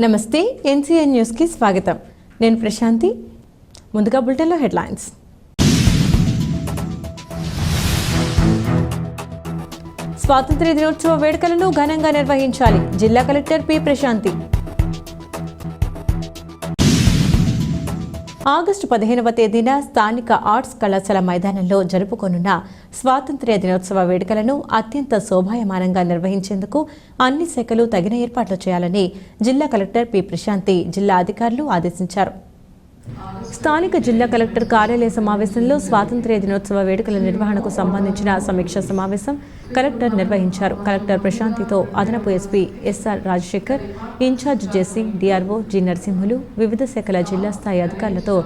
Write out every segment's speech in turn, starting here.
నమస్తే ఎన్సీఎన్ న్యూస్కి స్వాగతం. నేను ప్రశాంతి. ముందుగా బులెటిన్లో హెడ్లైన్స్. స్వాతంత్ర్య దినోత్సవ వేడుకలను ఘనంగా నిర్వహించాలి. జిల్లా కలెక్టర్ పి. ప్రశాంతి. ఆగస్టు పదిహేనవ తేదీన స్థానిక ఆర్ట్స్ కళాశాల మైదానంలో జరుపుకోనున్న స్వాతంత్ర్య దినోత్సవ వేడుకలను అత్యంత శోభాయమానంగా నిర్వహించేందుకు అన్ని శాఖలు తగిన ఏర్పాట్లు చేయాలని జిల్లా కలెక్టర్ పి ప్రశాంతి జిల్లా అధికారులు ఆదేశించారు. స్థానిక జిల్లా కలెక్టర్ కార్యాలయ సమావేశంలో స్వాతంత్ర్య దినోత్సవ వేడుకల నిర్వహణకు సంబంధించిన సమీక్ష సమావేశం కలెక్టర్ నిర్వహించారు. కలెక్టర్ ప్రశాంతితో అదనపు SP SR Rajasekhar incharge JC DRO G Narasimhulu వివిధ శాఖల జిల్లా స్థాయి అధికారులతో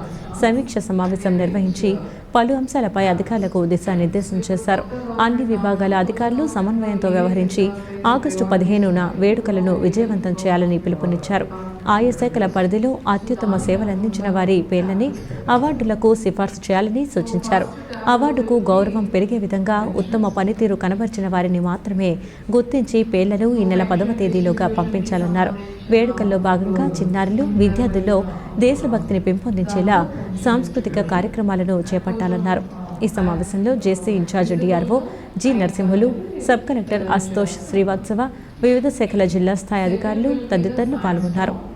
సమీక్ష సమావేశం నిర్వహించి పలు అంశాలపై అధికారులకు దిశానిర్దేశం చేశారు. అన్ని విభాగాల అధికారులు సమన్వయంతో వ్యవహరించి ఆగస్టు పదిహేనున వేడుకలను విజయవంతం చేయాలని పిలుపునిచ్చారు. ఆయా శాఖల పరిధిలో అత్యుత్తమ సేవలందించిన వారి పేర్లని అవార్డులకు సిఫార్సు చేయాలని సూచించారు. అవార్డుకు గౌరవం పెరిగే విధంగా ఉత్తమ పనితీరు కనబర్చిన వారిని మాత్రమే గుర్తించి పేర్లను ఈ నెల పదవ తేదీలోగా పంపించాలన్నారు. వేడుకల్లో భాగంగా చిన్నారులు విద్యార్థుల్లో దేశభక్తిని పెంపొందించేలా సాంస్కృతిక కార్యక్రమాలను చేపట్టాలన్నారు. ఈ సమావేశంలో JC incharge DRO G Narasimhulu sub collector Ashutosh Srivastava వివిధ శాఖల జిల్లా స్థాయి అధికారులు తదితరులు పాల్గొన్నారు.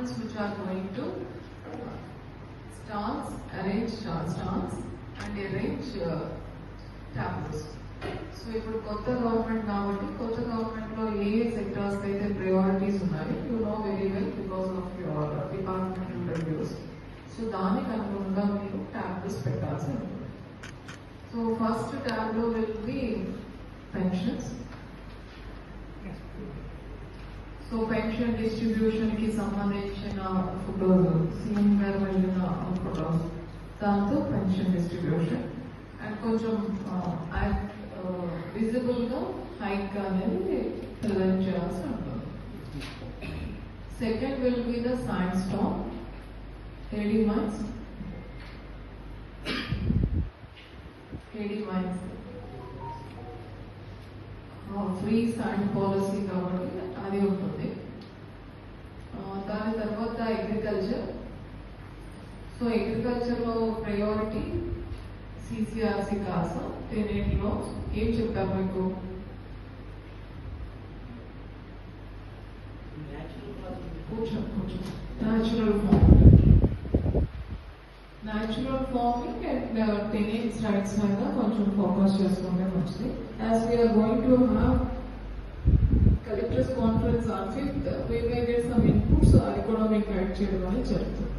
departments which are going to stalls arrange stalls and arrange tablets so ఇప్పుడు కొత్త గవర్నమెంట్ కాబట్టి కొత్త గవర్నమెంట్ లో ఏ ఏ సెక్టర్స్ అయితే ప్రయారిటీస్ ఉన్నాయి you know very well because of your departmental reviews so దానికి అనుగుణంగా మీరు ట్యాబ్లెట్స్ పెట్టాల్సి ఉంటుంది సో ఫస్ట్ ట్యాబ్లో will be pensions so pension distribution కి సంబంధించిన ఫోటోలు సీఎం గారు వెళ్ళిన ఫోటోస్ దాంతో పెన్షన్ డిస్ట్రిబ్యూషన్ అండ్ కొంచెం విజిబుల్ గా హైక్ అనేది ప్రిజెంట్ చేయాల్సి ఉంటుంది second will be the science top AD mines AD mines free science policy కాబట్టి అది ఉంటుంది ఆ, దాని తర్వాత అగ్రికల్చర్ సో అగ్రికల్చర్లో ప్రయారిటీ సిసిఆర్సి కాసా దీనిలో ఏం చెప్పారు మీకు కూర్చో కూర్చో natural farming natural farming and tenancy rights మీద కొంచెం ఫోకస్ చేసుకుంటే మంచిది as we are going to have collectors conference on fifth we may get some inputs అది కూడా మీకు గైడ్ చేయడం అనేది జరుగుతుంది